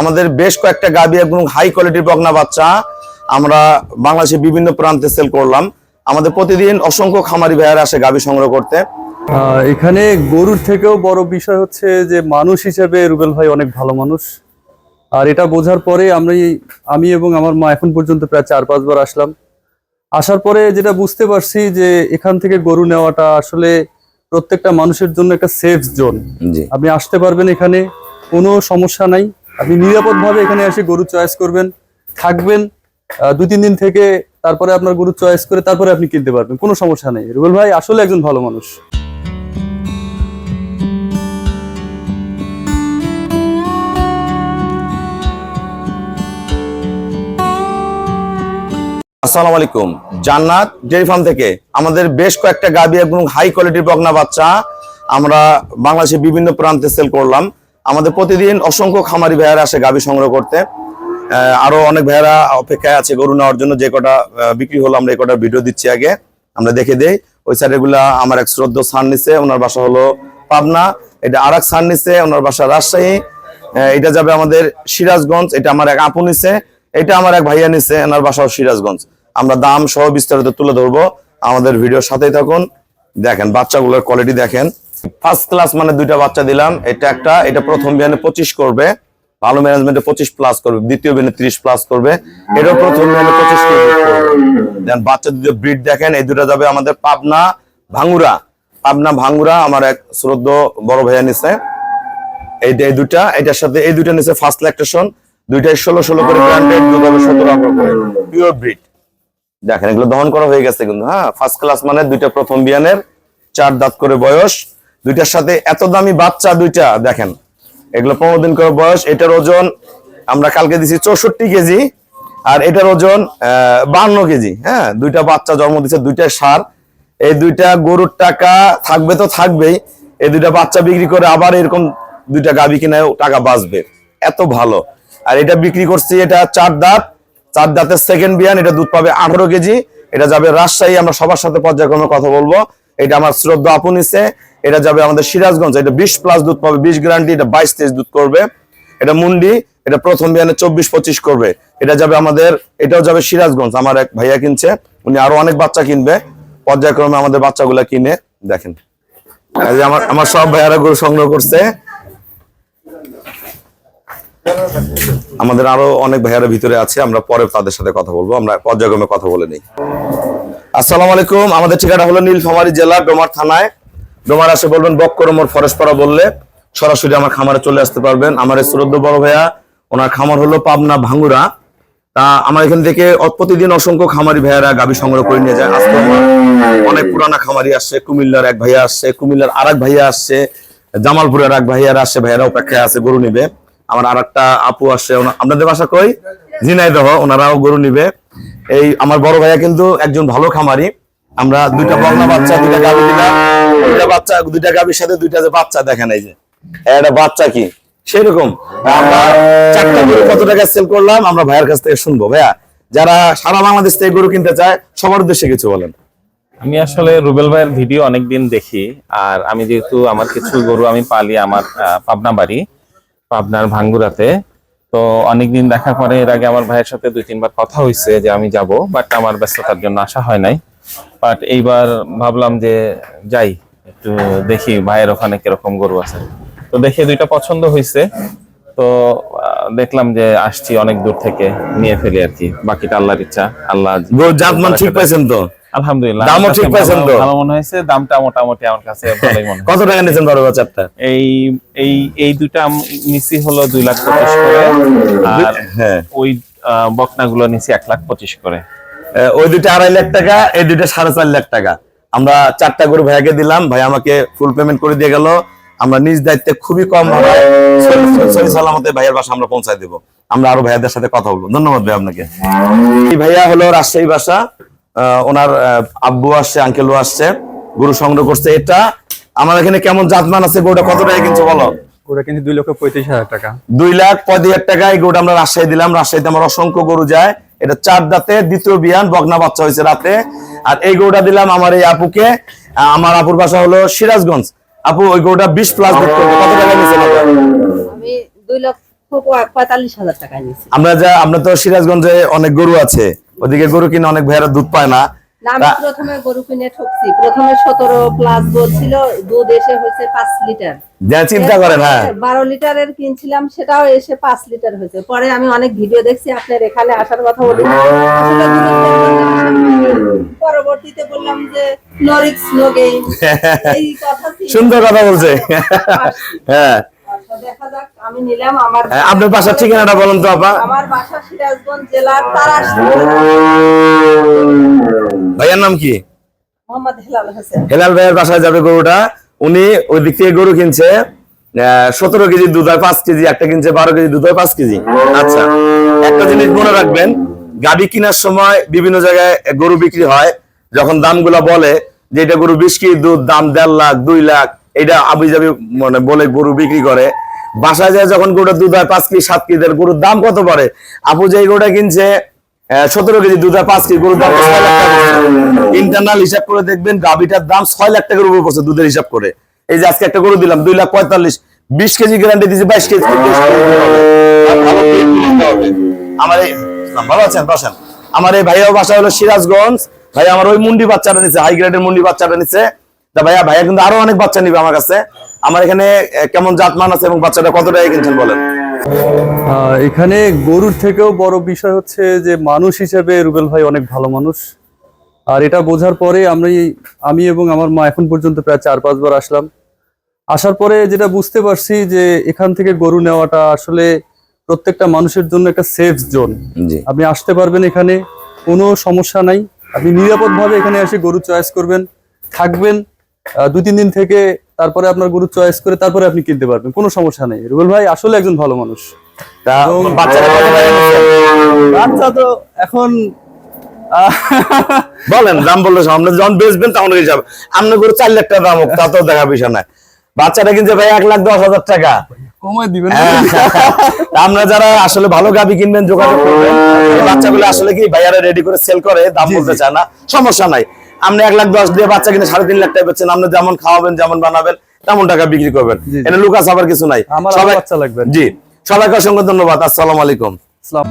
আমাদের বেশ কয়েকটা গাবি এবং হাই কোয়ালিটির বকনা বাচ্চা আমরা বাংলাদেশের বিভিন্ন প্রান্তে সেল করলাম। আমাদের প্রতিদিন অসংখ্য খামারি ভাইয়ারা আসে গাবি সংগ্রহ করতে। এখানে গরুর থেকেও বড় বিষয় হচ্ছে যে মানুষ হিসেবে রুবেল ভাই অনেক ভালো মানুষ। আর এটা বোঝার পরে আমি আমি এবং আমার মা এখন পর্যন্ত প্রায় চার পাঁচবার আসলাম। আসার পরে যেটা বুঝতে পারছি যে এখান থেকে গরু নেওয়াটা আসলে প্রত্যেকটা মানুষের জন্য একটা সেফ জোন আপনি আসতে পারবেন এখানে কোনো সমস্যা নাই। আপনি নিরাপদভাবে এখানে এসে গরু চয়েস করবেন, থাকবেন দুই তিন দিন থেকে তারপরে আপনার গরু চয়েস করে তারপরে আপনি কিনতে পারবেন, কোনো সমস্যা নেই। রুবেল ভাই আসলে একজন ভালো মানুষ। আসসালামু আলাইকুম। জান্নাত ডেয়ারি ফার্ম থেকে আমাদের বেশ কয়েকটা গাবি এবং হাই কোয়ালিটির বকনা বাচ্চা আমরা বাংলাদেশের বিভিন্ন প্রান্তে সেল করলাম। আমাদের প্রতিদিন অসংখ্য খামারি ভাইয়ারা আসে গাবি সংগ্রহ করতে। আরও অনেক ভাইয়ারা অপেক্ষায় আছে গরু নেওয়ার জন্য। যে কটা বিক্রি হলো আমরা এই কটা ভিডিও দিচ্ছি আগে। আমরা দেখে দেই। ওই সাইডে গুলা আমার এক শ্রদ্ধ সান নিছে, ওনার বাসা হলো পাবনা। এটা আর এক সান নিছে, ওনার বাসা রাজশাহী। এটা যাবে আমাদের সিরাজগঞ্জ। এটা আমার এক আপু নিছে, এটা আমার এক ভাইয়া নিছে ওনার বাসাও সিরাজগঞ্জ। আমরা দাম সহ বিস্তারিত তুলে ধরবো। আমাদের ভিডিওর সাথেই থাকুন। দেখেন, বাচ্চাগুলোর কোয়ালিটি দেখেন। ফার্স্ট ক্লাস মানে দুইটা বাচ্চা দিলাম। এটা একটা, এটা প্রথম বিয়ানে পঁচিশ করবে। ভালো ম্যানেজমেন্টে পঁচিশ প্লাস করবে। দ্বিতীয় বিয়ানে ত্রিশ প্লাস করবে। এটাও প্রথম বিয়ানে পঁচিশ দেন বাচ্চা দুটো ব্রিড দেখেন, এই দুটো যাবে আমাদের পাবনা ভাঙ্গুরা। পাবনা ভাঙ্গুরা আমার এক শ্রদ্ধ বড় ভাইয়া নিছে। এই এই দুটা এটার সাথে এই দুটা নিচে ফার্স্ট ল্যাকটেশন দুইটাই ষোলো ষোলো করে ব্র্যান্ডেড দুটো সতেরো পিওর ব্রিড দেখেন, এগুলো দহন করা হয়ে গেছে কিন্তু হ্যাঁ? ফার্স্ট ক্লাস মানে দুইটা প্রথম বিয়ানের চার দাঁত করে বয়স। দুইটার সাথে এত দামি বাচ্চা দুইটা, দেখেন। এগুলো পনেরো দিন করে বয়স, এটার ওজন আমরা কালকে দিছি চৌষট্টি কেজি, আর এটার ওজন বান্ন কেজি হ্যাঁ? দুইটা বাচ্চা জন্ম দিচ্ছে দুইটা সার। এই দুইটা গরুর টাকা থাকবে তো থাকবেই, এই দুইটা বাচ্চা বিক্রি করে আবার এরকম দুইটা গাবি কিনে টাকা বাঁচবে। এত ভালো। আর এটা বিক্রি করছি, এটা চার দাঁত, চার দাঁতের সেকেন্ড বিয়ান, এটা দুধ পাবে আঠারো কেজি, এটা যাবে রাজশাহী, আমরা সবার সাথে পর্যায়ক্রমে কথা বলব। এটা আমার শ্রদ্ধা আপু এটা যাবে আমাদের সিরাজগঞ্জ, এটা বিশ প্লাস দুধ পাবে, বিশ গ্যারান্টি এটা বাইশ তেইশ দুধ করবে। এটা মুন্ডি, এটা প্রথম বিয়ানে চব্বিশ পঁচিশ করবে। এটা যাবে আমাদের, এটাও যাবে সিরাজগঞ্জ, আমার এক ভাইয়া কিনছে। উনি আরও অনেক বাচ্চা কিনবে। পর্যায়ক্রমে আমাদের বাচ্চাগুলা কিনে দেখেন। আমার আমার সব ভাইয়ারা গরু সংগ্রহ করছে। আমাদের আরও অনেক ভাইয়ারা ভিতরে আছে, আমরা পরে তাদের সাথে কথা বলব, আমরা পর্যায়ক্রমে কথা বলে নিই। আসসালামু আলাইকুম। আমাদের ঠিকানা হলো নীলফামারী জেলা ডোমার থানায়। ডোমার আসে বলবেন বক্করমর ফরেস্টপাড়া বললে সরাসরি আমার খামারে চলে আসতে পারবেন। আমার শ্রদ্ধ বড় ভাইয়া, ওনার খামার হলো পাবনা ভাঙ্গুরা। তা আমার এখান থেকে প্রতিদিন অসংখ্য খামারি ভাইয়ারা গাবি সংগ্রহ করে নিয়ে যায়। আজকে অনেক পুরানা খামারি আসছে, কুমিল্লার এক ভাইয়া আসছে, কুমিল্লার আর এক ভাইয়া আসছে, জামালপুরের এক ভাইয়ারা আসছে, ভাইয়ারা অপেক্ষায় আছে, গরু নেবে। আমার আর একটা আপু আসছে। আপনাদের বাসা কই? ঝিনাইদহ, ওনারাও গরু নিবে। এই আমার বড় ভাইয়া কিন্তু একজন ভালো খামারি। আমরা দুইটা বগনা বাচ্চা, দুইটা গাবি দিলাম। দুইটা বাচ্চা, দুইটা গাবির সাথে দুইটা যে বাচ্চা, দেখেন এই যে। একটা বাচ্চা কি? সেরকম। আমরা চারটা গরু কত টাকা সেল করলাম, আমরা ভাইয়ের কাছ থেকে শুনব। ভাইয়া, যারা সারা বাংলাদেশ থেকে গরু কিনতে চায়, সবার উদ্দেশ্যে কিছু বলেন। আমি আসলে রুবেল ভাইয়ের ভিডিও অনেকদিন দেখি, আর আমি যেহেতু আমার কিছু গরু আমি পালি আমার পাবনা বাড়ি, পাবনার ভাঙ্গুরাতে। তো অনেকদিন দেখা পরে এর আগে আমার ভাইয়ের সাথে দুই তিনবার কথা হয়েছে যে আমি যাব বাট আমার ব্যস্ততার জন্য আসা হয় নাই। বাট এইবার ভাবলাম যে যাই একটু দেখি ভাইয়ের ওখানে কীরকম গরু আছে। তো দেখে দুইটা পছন্দ হয়েছে তো দেখলাম যে আসছি অনেক দূর থেকে নিয়ে ফেলি আর কি। বাকিটা আল্লাহর ইচ্ছা আল্লাহ জাতমান ঠিক পাইছেন তো? আলহামদুলিল্লাহ। দামও ঠিক পাইছেন তো? ভালো মনে হয়েছে দামটা মোটামুটি আমার কাছে ভালোই মনে কত টাকা নিয়েছেন বড় বাচ্চাটা এই এই এই দুটা নিচি হলো দুই লাখ পঁচিশ করে আর হ্যাঁ। ওই বকনা গুলো নিচি এক লাখ পঁচিশ করে। ওই আড়াই লাখ টাকা এই সাড়ে চার লাখ টাকা। আমরা চারটা গরু ভাইয়াকে দিলাম ভাই আমাকে ফুল পেমেন্ট করে দিয়ে গেল। আমরা নিজ দায়িত্বে খুবই কম সহি সালামতে ভাইয়ের বাসা আমরা পৌঁছায় দেবো। আমরা আরও ভাইয়াদের সাথে কথা বলব। ধন্যবাদ ভাই আপনাকে। ভাইয়া হলো রাজশাহী বাসা। ওনার আহ, আব্বু আসছে আঙ্কেলও আসছে গরু সংগ্রহ করছে। এটা আমার এখানে কেমন জাতমান আছে গরুটা কত টাকা কিনছো বলো? ওটা কিন্তু দুই লক্ষ পঁয়ত্রিশ হাজার টাকা। দুই লাখ পঁয়ত্রিশ হাজার টাকা এই গরুটা আমরা রাজশাহী দিলাম। রাজশাহীতে আমার অসংখ্য গরু যায়। এটা চার দাঁতে দ্বিতীয় বিয়ান বগনা বাচ্চা হয়েছে রাতে। আর এই গরুটা দিলাম আমার এই আপুকে। আমার আপুর বাসা হলো সিরাজগঞ্জ। আপু ওই গরুটা বিশ প্লাস কত টাকা নিয়েছে আমি দুই লক্ষ পঁয়তাল্লিশ হাজার টাকা নিয়েছি। আমরা যা আমরা তো সিরাজগঞ্জে অনেক গরু আছে। ওদিকে গরু কিনে অনেক ভাইয়েরা দুধ পায় না। আমি প্রথমে গরু কিনে ঠকছি। প্রথমে সতেরো প্লাস বলছিল দুধ এসে হয়েছে পাঁচ লিটার চিন্তা করেন হ্যাঁ। বারো লিটারের কিনছিলাম সেটাও এসে পাঁচ লিটার হয়েছে। পরে আমি অনেক ভিডিও দেখছি আপনার এখানে আসার কথা বলি। পরবর্তীতে বললাম যে সুন্দর কথা বলছে। হ্যাঁ। আপনার বাসার ঠিকানাটা বলুন তো আপা। আমার বাসা সিরাজগঞ্জ জেলার তারাস ভাইয়ার নাম কি? মোহাম্মদ হেলাল হোসেন। হেলাল ভাইয়ের বাসায় যাবে গরুটা। উনি ওই দিক থেকে গরু কিনছে সতেরো কেজি দুধ হয় পাঁচ কেজি একটা কিনছে বারো কেজি দুধ হয় পাঁচ কেজি। আচ্ছা একটা জিনিস মনে রাখবেন গাবি কেনার সময় বিভিন্ন জায়গায় গরু বিক্রি হয় যখন দামগুলা বলে যে এটা গরু বিশ কেজি দুধ দাম দেড় লাখ দুই লাখ এটা আবি যাবি মানে বলে গরু বিক্রি করে। বাসায় যায় যখন গরুটা দুধ হয়, পাঁচ কেজি, সাত কেজি গরুর দাম কত পড়ে? আপু যে গরুটা কিনছে সতেরো কেজি দুধ হয় পাঁচ কেজি গরুর দাম ইন্টারনাল হিসাব করে দেখবেন গাবিটার দাম ছয় লাখ টাকার উপর পড়ছে দুধের হিসাব করে। এই যে আজকে একটা গরু দিলাম, দুই লাখ পঁয়তাল্লিশ। বিশ কেজি গ্যারান্টি দিয়েছি, বাইশ কেজি। আমার এই ভালো আছেন বসেন আমার এই ভাইয়া বাসা হলো সিরাজগঞ্জ। ভাই, আমার ওই মুন্ডি বাচ্চাটা নিচ্ছে হাই গ্রেডের মুন্ডি বাচ্চাটা নিচ্ছে ভাইয়া ভাইয়া কিন্তু আরও অনেক বাচ্চা নিবে আমার কাছে। আমার এখানে কেমন জাতমান আছে এবং বাচ্চাটা কত টাকা কিনছেন বলেন? এখানে গরুর থেকেও বড় বিষয় হচ্ছে যে মানুষ হিসেবে রুবেল ভাই অনেক ভালো মানুষ। আর এটা বোঝার পরে আমি আমি এবং আমার মা এখন পর্যন্ত প্রায় চার পাঁচবার আসলাম। আসার পরে যেটা বুঝতে পারছি যে এখান থেকে গরু নেওয়াটা আসলে প্রত্যেকটা মানুষের জন্য একটা সেফ জোন আপনি আসতে পারবেন এখানে কোনো সমস্যা নাই। আপনি নিরাপদভাবে এখানে এসে গরু চয়েস করবেন থাকবেন। দুই তিন দিন থেকে তারপরে আপনার গরু চয়েস করে তারপরে আপনি কিনতে পারবেন। কোনো সমস্যা নেই। রুবেল ভাই আসলে একজন ভালো মানুষ? বাচ্চা তো এখন বলেন দাম বললে সামনে যখন বেচবেন তখন হিসাব আপনি করে চার লাখ টাকা দাম হোক তা তো দেখা বিষয় নাই বাচ্চাটা কিনছে ভাই এক লাখ দশ হাজার টাকা। কমায় দিবেন না? হ্যাঁ। আমরা যারা আসলে ভালো গাবি কিনবেন যোগাযোগ করবেন। বাচ্চাগুলো আসলে কি ভাইয়ারা রেডি করে সেল করে দাম বলতে চায় না। সমস্যা নাই। আপনি এক লাখ দশ দিয়ে বাচ্চা কিনে সাড়ে তিন লাখ টাকা পাচ্ছেন আপনি যেমন খাওয়াবেন যেমন বানাবেন তেমন টাকা বিক্রি করবেন। এটা লুকাস আবার কিছু নাই। সবাই বাচ্চা লাগবে। জি। সবাইকে অসংখ্য ধন্যবাদ। আসসালাম আলাইকুম। আসসালাম।